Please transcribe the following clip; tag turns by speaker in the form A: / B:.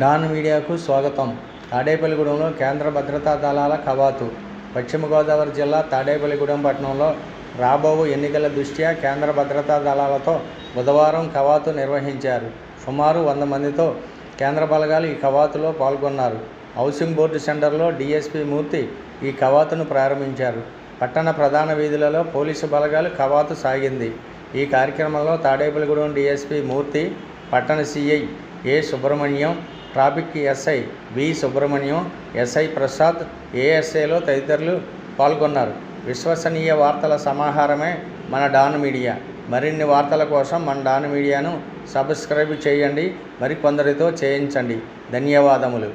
A: Don మీడియాకు స్వాగతం. తాడేపల్లిగూడెంలో కేంద్ర భద్రతా దళాల కవాతు. పశ్చిమ గోదావరి జిల్లా తాడేపల్లిగూడెం పట్టణంలో రాబోవు ఎన్నికల దృష్ట్యా కేంద్ర భద్రతా దళాలతో బుధవారం కవాతు నిర్వహించారు. సుమారు వంద మందితో కేంద్ర బలగాలు ఈ కవాతులో పాల్గొన్నారు. హౌసింగ్ బోర్డు సెంటర్లో డిఎస్పి మూర్తి ఈ కవాతును ప్రారంభించారు. పట్టణ ప్రధాన వీధులలో పోలీసు బలగాలు కవాతు సాగింది. ఈ కార్యక్రమంలో తాడేపల్లిగూడెం డిఎస్పి మూర్తి పట్టణ CI A Subrahmanyam traffic SI B Subrahmanyam SI Prasad ఏఎస్ఐలో తదితరులు పాల్గొన్నారు. విశ్వసనీయ వార్తల సమాహారమే మన డాన్ మీడియా. మరిన్ని వార్తల కోసం మన డాన్ మీడియాను సబ్స్క్రైబ్ చేయండి. మరికొందరితో చేయించండి. ధన్యవాదములు.